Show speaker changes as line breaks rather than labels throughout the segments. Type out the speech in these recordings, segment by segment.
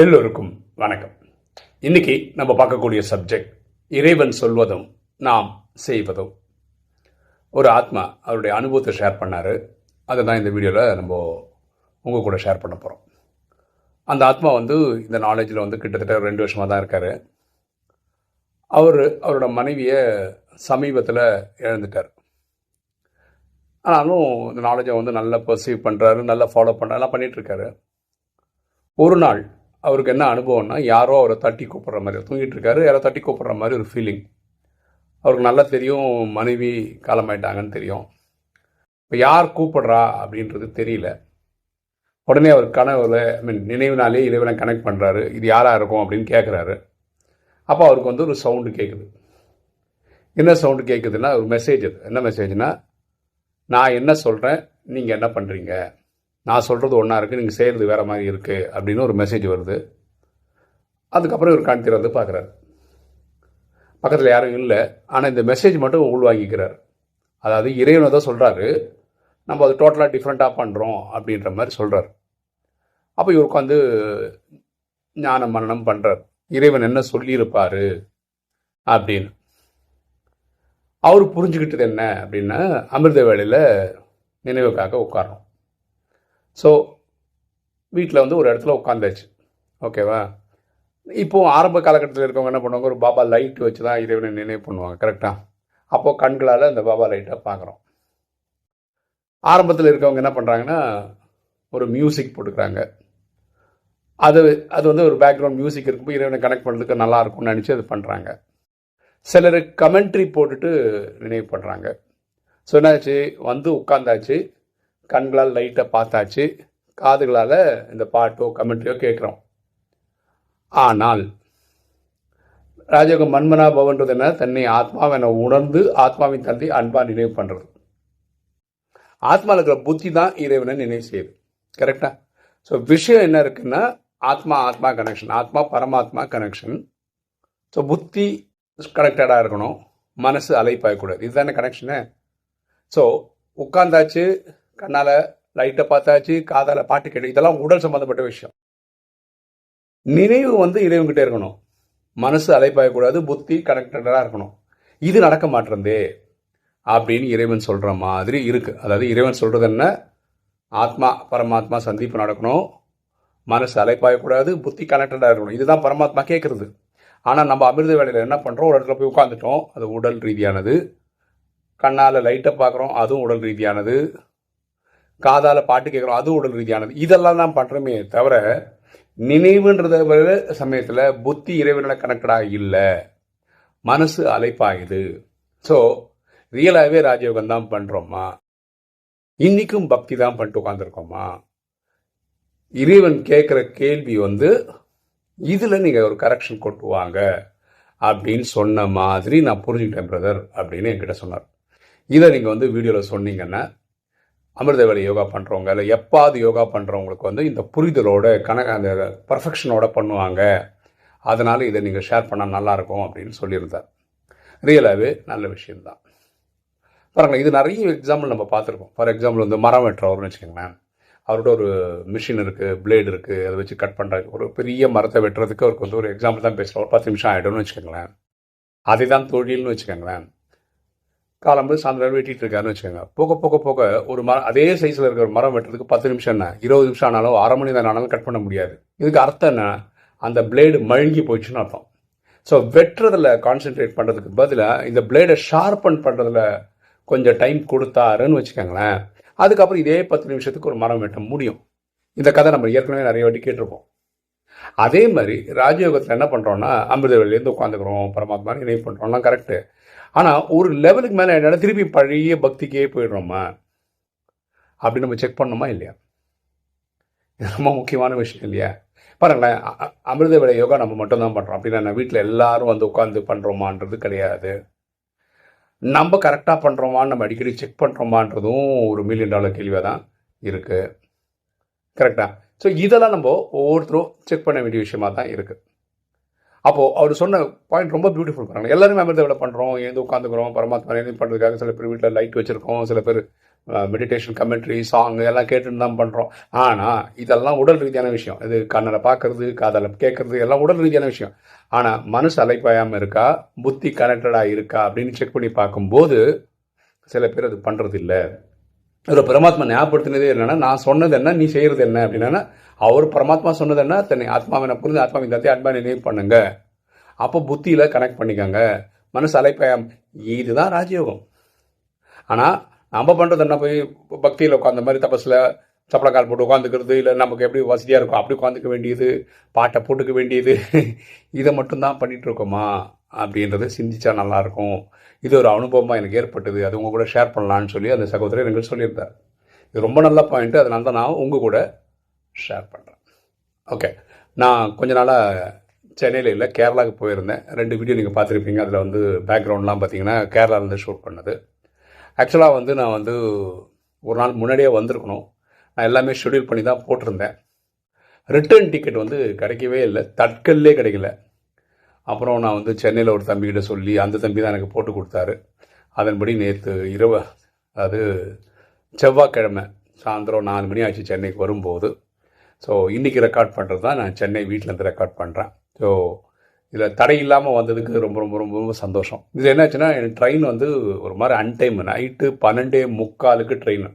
எல்லோருக்கும் வணக்கம். இன்னைக்கு நம்ம பார்க்கக்கூடிய சப்ஜெக்ட் இறைவன் சொல்வதும் நாம் செய்வதும். ஒரு ஆத்மா அவருடைய அனுபவத்தை ஷேர் பண்ணார். அதை தான் இந்த வீடியோவில் நம்ம உங்கள் கூட ஷேர் பண்ண போகிறோம் அந்த ஆத்மா வந்து இந்த நாலேஜில் வந்து கிட்டத்தட்ட ரெண்டு வருஷமாக தான் இருக்கார். அவர் அவரோட மனைவியை சமீபத்தில் இழந்துட்டார். ஆனாலும் இந்த நாலேஜை வந்து நல்லா பர்சீவ் பண்ணுறாரு நல்லா ஃபாலோ பண்ணுறாரு எல்லாம் பண்ணிகிட்ருக்காரு ஒரு நாள் அவருக்கு என்ன அனுபவம்னா யாரோ அவரை தட்டி கூப்பிட்ற மாதிரி தூங்கிட்டு இருக்காரு யாரோ தட்டி கூப்பிட்ற மாதிரி ஒரு ஃபீலிங் அவருக்கு நல்லா தெரியும் மனைவி காலமாயிட்டாங்கன்னு தெரியும். இப்போ யார் கூப்பிட்றா அப்படின்றது தெரியல. உடனே அவர் கனவுல ஐ மீன் நினைவுனாலே இறைவனை கனெக்ட் பண்ணுறாரு இது யாராக இருக்கும் அப்படின்னு கேட்குறாரு அப்போ அவருக்கு வந்து ஒரு சவுண்டு கேட்குது என்ன சவுண்டு கேட்குதுன்னா ஒரு மெசேஜ் அது. என்ன மெசேஜ்னா நான் என்ன சொல்கிறேன் நீங்கள் என்ன பண்ணுறீங்க நான் சொல்கிறது ஒன்றா இருக்குது நீங்கள் செய்கிறது வேறு மாதிரி இருக்குது அப்படின்னு ஒரு மெசேஜ் வருது. அதுக்கப்புறம் இவர் கண் திறந்து பார்க்குறாரு பக்கத்தில் யாரும் இல்லை ஆனால் இந்த மெசேஜ் மட்டும் உள்வாங்கிக்கிறார். அதாவது இறைவனை தான் சொல்கிறாரு நம்ம அது டோட்டலாக டிஃப்ரெண்ட்டாக பண்ணுறோம் அப்படின்ற மாதிரி சொல்கிறார் அப்போ இவர் உட்காந்து ஞான மரணம் பண்ணுறார் இறைவன் என்ன சொல்லியிருப்பார் அப்படின்னு. அவர் புரிஞ்சுக்கிட்டது என்ன அப்படின்னா அமிர்த வேலையில் நினைவுக்காக உட்காரோம் ஸோ வீட்டில் வந்து ஒரு இடத்துல உட்காந்தாச்சு ஓகேவா இப்போது ஆரம்ப காலகட்டத்தில் இருக்கவங்க என்ன பண்ணுவாங்க? ஒரு பாபா லைட் வச்சு தான் இறைவனை நினைவு பண்ணுவாங்க கரெக்டாக அப்போது கண்களால் அந்த பாபா லைட்டை பார்க்குறோம். ஆரம்பத்தில் இருக்கவங்க என்ன பண்ணுறாங்கன்னா ஒரு மியூசிக் போட்டுக்கிறாங்க. அது அது வந்து ஒரு பேக்ரவுண்ட் மியூசிக் இருக்கும்போது இறைவனை கனெக்ட் பண்ணுறதுக்கு நல்லா இருக்கும்னு நினச்சி அது பண்ணுறாங்க சிலர் கமெண்ட்ரி போட்டுட்டு நினைவு பண்ணுறாங்க ஸோ என்னாச்சு? வந்து உட்காந்தாச்சு கண்களால் லைட்டாக பார்த்தாச்சு. காதுகளால் இந்த பாட்டோ கமெண்ட்ரியோ கேட்குறோம். ஆனால் ராஜயோகம் மன்மனா பவன்றது என்ன தன்னை ஆத்மாவென உணர்ந்து ஆத்மாவின் தந்தை அன்பாக நினைவு பண்ணுறது ஆத்மாவில் இருக்கிற புத்தி தான் இறைவனை நினைவு செய்யுது. கரெக்டா ஸோ விஷயம் என்ன இருக்குன்னா ஆத்மா ஆத்மா கனெக்ஷன் ஆத்மா பரமாத்மா கனெக்ஷன் ஸோ புத்தி கனெக்டடாக இருக்கணும். மனசு அலைப்பாயக்கூடாது. இதுதானே கனெக்ஷனு ஸோ உட்காந்தாச்சு கண்ணால் லைட்டை பார்த்தாச்சு காதால் பாட்டு கேட்டு இதெல்லாம் உடல் சம்மந்தப்பட்ட விஷயம். நினைவு வந்து இறைவன்கிட்ட இருக்கணும். மனசு அலைப்பாயக்கூடாது புத்தி கனெக்டடாக இருக்கணும். இது நடக்க மாட்டேறதே அப்படின்னு இறைவன் சொல்கிற மாதிரி இருக்குது அதாவது இறைவன் சொல்கிறது என்ன? ஆத்மா பரமாத்மா சந்திப்பு நடக்கணும். மனசு அலைப்பாயக்கூடாது புத்தி கனெக்டடாக இருக்கணும். இதுதான் பரமாத்மா கேட்குறது ஆனால் நம்ம அமிர்த வேலையில் என்ன பண்ணுறோம் ஒரு இடத்துல போய் உட்காந்துட்டோம் அது உடல் ரீதியானது. கண்ணால் லைட்டை பார்க்குறோம். அதுவும் உடல் ரீதியானது. காதால் பாட்டு கேட்குறோம் அது உடல் ரீதியானது. இதெல்லாம் தான் பண்ணுறோமே தவிர நினைவுன்றத சமயத்தில் புத்தி இறைவனோட கனெக்டடாக இல்லை. மனசு அலைப்பாயுது ஸோ ரியலாகவே ராஜயோகம் தான் பண்ணுறோமா இன்றைக்கும் பக்தி தான் பண்ணிட்டு உட்காந்துருக்கோமா இறைவன் கேட்குற கேள்வி வந்து இதில் நீங்கள் ஒரு கரெக்ஷன் கொண்டு வாங்க அப்படின்னு சொன்ன மாதிரி நான் புரிஞ்சுக்கிட்டேன் பிரதர் அப்படின்னு என்கிட்ட சொன்னார். இதை நீங்கள் வந்து வீடியோவில் சொன்னீங்கன்னா அமிர்த வேலை யோகா பண்ணுறவங்க இல்லை எப்பாவது யோகா பண்ணுறவங்களுக்கு வந்து இந்த புரிதலோட கணக்கு அந்த பர்ஃபெக்ஷனோட பண்ணுவாங்க. அதனால் இதை நீங்கள் ஷேர் பண்ணால் நல்லாயிருக்கும் அப்படின்னு சொல்லியிருந்தார். ரியலாகவே நல்ல விஷயம்தான். பாருங்களேன் இது நிறைய எக்ஸாம்பிள் நம்ம பார்த்துருக்கோம். ஃபார் எக்ஸாம்பிள் வந்து மரம் வெட்டுறவர்னு வச்சுக்கோங்களேன். அவர்கிட்ட ஒரு மிஷின் இருக்குது பிளேடு இருக்குது அதை வச்சு கட் பண்ணுறாரு ஒரு பெரிய மரத்தை வெட்டுறதுக்கு அவருக்கு வந்து ஒரு எக்ஸாம்பிள் தான் பேசுகிறோம் ஒரு பத்து நிமிஷம் ஆகிடும்னு வச்சுக்கோங்களேன். அதை தான் தொழில்னு வச்சுக்கோங்களேன். காலம்பு சாயந்தரம் வெட்டிட்டு இருக்காருன்னு வச்சுக்கோங்க. போக போக போக ஒரு மரம் அதே சைஸில் இருக்கிற ஒரு மரம் வெட்டுறதுக்கு பத்து நிமிஷம் என்ன? இருபது நிமிஷம் ஆனாலும் அரை மணி நேரம் ஆனாலும் கட் பண்ண முடியாது. இதுக்கு அர்த்தம் என்ன? அந்த பிளேடு மழுங்கி போயிடுச்சுன்னு அர்த்தம். ஸோ வெட்டுறதுல கான்சென்ட்ரேட் பண்ணுறதுக்கு பதிலாக இந்த பிளேடை ஷார்பன் பண்ணுறதுல கொஞ்சம் டைம் கொடுத்தாருன்னு வச்சுக்கோங்களேன். அதுக்கப்புறம் இதே பத்து நிமிஷத்துக்கு ஒரு மரம் வெட்ட முடியும். இந்த கதை நம்ம ஏற்கனவே நிறைய வாட்டி கேட்டிருப்போம். அதே மாதிரி ராஜயோகத்தில் என்ன பண்ணுறோம்னா அமிர்தவெளியிலேருந்து உட்காந்துக்கிறோம் பரமாத்மா நினைவு பண்ணுறோம்லாம் கரெக்டு ஆனால் ஒரு லெவலுக்கு மேலே என்னன்னா திருப்பி பழைய பக்திக்கே போயிடுறோமா? அப்படி நம்ம செக் பண்ணோமா இல்லையா? இது ரொம்ப முக்கியமான விஷயம் இல்லையா? பாருங்களேன் அ- அமிர்த வேலை யோகா நம்ம மட்டும்தான் பண்ணுறோம் அப்படின்னா நான் வீட்டில் எல்லாரும் வந்து உட்காந்து பண்ணுறோமான்றது கிடையாது. நம்ம கரெக்டாக பண்ணுறோமான்னு நம்ம அடிக்கடி செக் பண்ணுறோமான்றதும் ஒரு மில்லியன் டாலர் கேள்வியாக தான் இருக்குது கரெக்டாக ஸோ இதெல்லாம் நம்ம ஒவ்வொருத்தரும் செக் பண்ண வேண்டிய விஷயமாக தான் இருக்குது அப்போது அவர் சொன்ன பாயிண்ட் ரொம்ப பியூட்டிஃபுல் பண்ணாங்க எல்லாருமே அமிர்த விட பண்ணுறோம் எழுந்து உட்காந்துக்கிறோம் பரமாத்மா எழுந்து பண்ணுறதுக்காக சில பேர் வீட்டில் லைட் வச்சுருக்கோம் சில பேர் மெடிடேஷன் கமெண்ட்ரி சாங் எல்லாம் கேட்டுன்னு தான் பண்ணுறோம் ஆனால் இதெல்லாம் உடல் ரீதியான விஷயம். இது கண்ணில் பார்க்கறது காதலை கேட்கறது எல்லாம் உடல் ரீதியான விஷயம். ஆனால் மனசு அலைப்பாயாமல் இருக்கா? புத்தி கனெக்டடாக இருக்கா? அப்படின்னு செக் பண்ணி பார்க்கும்போது சில பேர் அது பண்ணுறது இல்லை ஒரு பரமாத்மா ஞாபகப்படுத்தினதே என்னன்னா நான் சொன்னது என்ன நீ செய்கிறது என்ன அப்படின்னா அவர் பரமாத்மா சொன்னது என்ன தன்னை ஆத்மாவினை புரிந்து ஆத்மாவின் தத்தை ஆத்மா நினைவு பண்ணுங்க. அப்போ புத்தியில் கனெக்ட் பண்ணிக்கோங்க. மனசு அலைப்பயம் இதுதான் ராஜயோகம். ஆனால் நம்ம பண்ணுறது என்ன போய் பக்தியில் உட்காந்த மாதிரி தபஸில் சப்பளக்கால் போட்டு உட்காந்துக்கிறது இல்லை நமக்கு எப்படி வசதியாக இருக்கும் அப்படி உட்காந்துக்க வேண்டியது பாட்டை போட்டுக்க வேண்டியது. இதை மட்டும்தான் பண்ணிகிட்டு இருக்கோமா? அப்படின்றத சிந்திச்சா நல்லாயிருக்கும். இது ஒரு அனுபவமாக எனக்கு ஏற்பட்டது. அது உங்கள் கூட ஷேர் பண்ணலான்னு சொல்லி அந்த சகோதரர் எங்களுக்கு சொல்லியிருந்தார். இது ரொம்ப நல்ல பாயிண்ட்டு அதனால தான் நான் உங்கள் கூட ஷேர் பண்ணுறேன் ஓகே நான் கொஞ்ச நாளாக சென்னையில் இல்லை கேரளாவுக்கு போயிருந்தேன். ரெண்டு வீடியோ நீங்கள் பார்த்துருப்பீங்க. அதில் வந்து பேக்ரவுண்ட்லாம் பார்த்தீங்கன்னா கேரளாவிலேருந்து ஷூட் பண்ணது. ஆக்சுவலாக வந்து நான் வந்து ஒரு நாள் முன்னாடியே வந்திருக்கணும். நான் எல்லாமே ஷெடியூல் பண்ணி தான் போட்டிருந்தேன். ரிட்டர்ன் டிக்கெட் வந்து கிடைக்கவே இல்லை. தட்கல்லே கிடைக்கல. அப்புறம் நான் வந்து சென்னையில் ஒரு தம்பிக்கிட்ட சொல்லி அந்த தம்பி தான் எனக்கு போட்டு கொடுத்தாரு. அதன்படி நேற்று இரவு அது செவ்வாய்க்கிழமை சாயந்தரம் நாலு மணி ஆச்சு சென்னைக்கு வரும்போது. ஸோ இன்றைக்கி ரெக்கார்ட் பண்ணுறது தான். நான் சென்னை வீட்டிலேருந்து ரெக்கார்ட் பண்ணுறேன் ஸோ இதில் தடை இல்லாமல் வந்ததுக்கு ரொம்ப ரொம்ப ரொம்ப ரொம்ப சந்தோஷம். இது என்னாச்சுன்னா எனக்கு ட்ரெயின் வந்து ஒரு மாதிரி அன்டைம் நைட்டு பன்னெண்டே முக்காலுக்கு ட்ரெயின்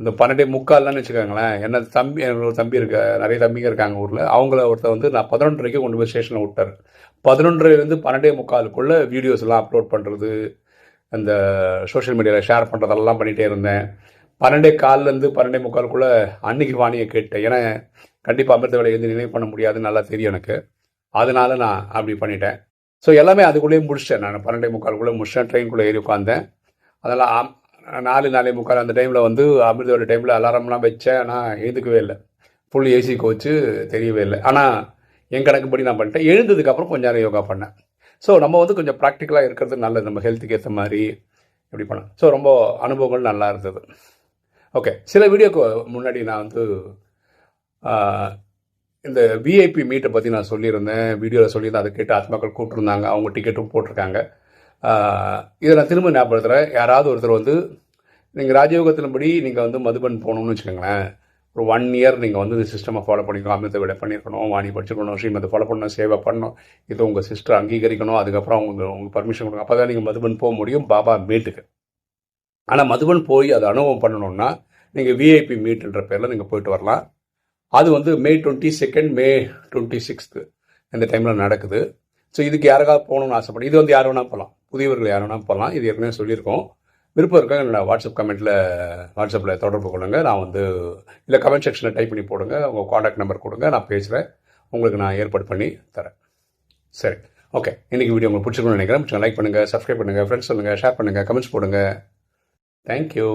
அந்த பன்னெண்டே முக்கால்னு வச்சுக்கோங்களேன். என்ன தம்பி என்னோட ஒரு தம்பி இருக்க நிறைய தம்பிங்க இருக்காங்க ஊரில். அவங்கள ஒருத்தர் வந்து நான் பதினொன்றரைக்கு கொண்டு போய் ஸ்டேஷனில் விட்டார். பதினொன்றரைலேருந்து பன்னெண்டே முக்காலுக்குள்ளே வீடியோஸ் எல்லாம் அப்லோட் பண்ணுறது அந்த சோஷியல் மீடியாவில் ஷேர் பண்ணுறதெல்லாம் பண்ணிகிட்டே இருந்தேன். பன்னெண்டே கால்லேருந்து பன்னெண்டே முக்காலுக்குள்ளே அன்னைக்கு வாணியை கேட்டேன். ஏன்னா கண்டிப்பாக அமிர்த வேலை எழுந்து நினைவு பண்ண முடியாதுன்னு நல்லா தெரியும் எனக்கு. அதனால நான் அப்படி பண்ணிட்டேன். ஸோ எல்லாமே அதுக்குள்ளேயே முடிச்சிட்டேன். நான் பன்னெண்டே முக்காலுக்குள்ளே முடிச்சிட்டேன். ட்ரெயின்குள்ளே ஏறி உட்காந்தேன் அதெல்லாம் நாலு நாலே முக்கால் அந்த டைமில் வந்து அமிர்தோட டைமில் அலாரம்லாம் வச்சேன். ஆனால் எழுந்துக்கவே இல்லை. ஃபுல் ஏசி கோச்சு தெரியவே இல்லை. ஆனால் என் கணக்குப்படி நான் பண்ணிட்டேன். எழுந்ததுக்கப்புறம் கொஞ்ச நேரம் யோகா பண்ணேன். ஸோ நம்ம வந்து கொஞ்சம் ப்ராக்டிக்கலாக இருக்கிறது நல்லது. நம்ம ஹெல்த்துக்கு ஏற்ற மாதிரி இப்படி பண்ணேன் ஸோ ரொம்ப அனுபவங்கள் நல்லா இருந்தது. ஓகே சில வீடியோக்கு முன்னாடி நான் வந்து இந்த விஐபி மீட்டை பற்றி நான் சொல்லியிருந்தேன். வீடியோவில் சொல்லியிருந்தேன். அதை கேட்டு ஆத்மாக்கள் கூப்பிட்டுருந்தாங்க. அவங்க டிக்கெட்டும் போட்டிருக்காங்க. இதை நான் திரும்ப ஞாபகப்படுத்துகிறேன் யாராவது ஒருத்தர் வந்து நீங்கள் ராஜயோகத்தின்படி நீங்கள் வந்து மதுபன் போகணும்னு வச்சுக்கோங்களேன். ஒரு ஒன் இயர் நீங்கள் வந்து இந்த சிஸ்டமை ஃபாலோ பண்ணிக்கணும் அமிர்த விட பண்ணியிருக்கணும் வாணி படிச்சிருக்கணும் ஸ்ரீமதி ஃபாலோ பண்ணணும் சேவை பண்ணணும். இது உங்கள் சிஸ்டர் அங்கீகரிக்கணும் அதுக்கப்புறம் அவங்க உங்களுக்கு பர்மிஷன் கொடுங்க. அப்போ தான் நீங்கள் மதுபன் போக முடியும் பாபா மீட்டுக்கு. ஆனால் மதுபன் போய் அதை அனுபவம் பண்ணணும்னா நீங்கள் விஐபி மீட்டுன்ற பேரில் நீங்கள் போயிட்டு வரலாம். அது வந்து May twenty second May twenty sixth இந்த டைமில் நடக்குது. ஸோ இதுக்கு யாருக்காவது போகணும்னு ஆசைப்படும் இது வந்து யார் வேணால் போகலாம். புதியவர்கள் யார் போகலாம். இது ஏற்கனவே சொல்லியிருக்கோம். விருப்பம் இருக்கா? என்னோட வாட்ஸ்அப் கமெண்ட்டில் வாட்ஸ்அப்பில் தொடர்பு கொள்ளுங்கள் நான் வந்து இல்லை கமெண்ட் செக்ஷனில் டைப் பண்ணி போடுங்க. உங்கள் காண்டாக்ட் நம்பர் கொடுங்க. நான் பேசுகிறேன் உங்களுக்கு நான் ஏற்பாடு பண்ணி தரேன். சரி. ஓகே இன்றைக்கி வீடியோ உங்களுக்கு பிடிச்சிருக்கணும்னு நினைக்கிறேன். லைக் பண்ணுங்கள் சப்ஸ்கிரைப் பண்ணுங்கள் ஃப்ரெண்ட்ஸ் சொல்லுங்கள் ஷேர் பண்ணுங்கள் கமெண்ட்ஸ் போடுங்க. தேங்க்யூ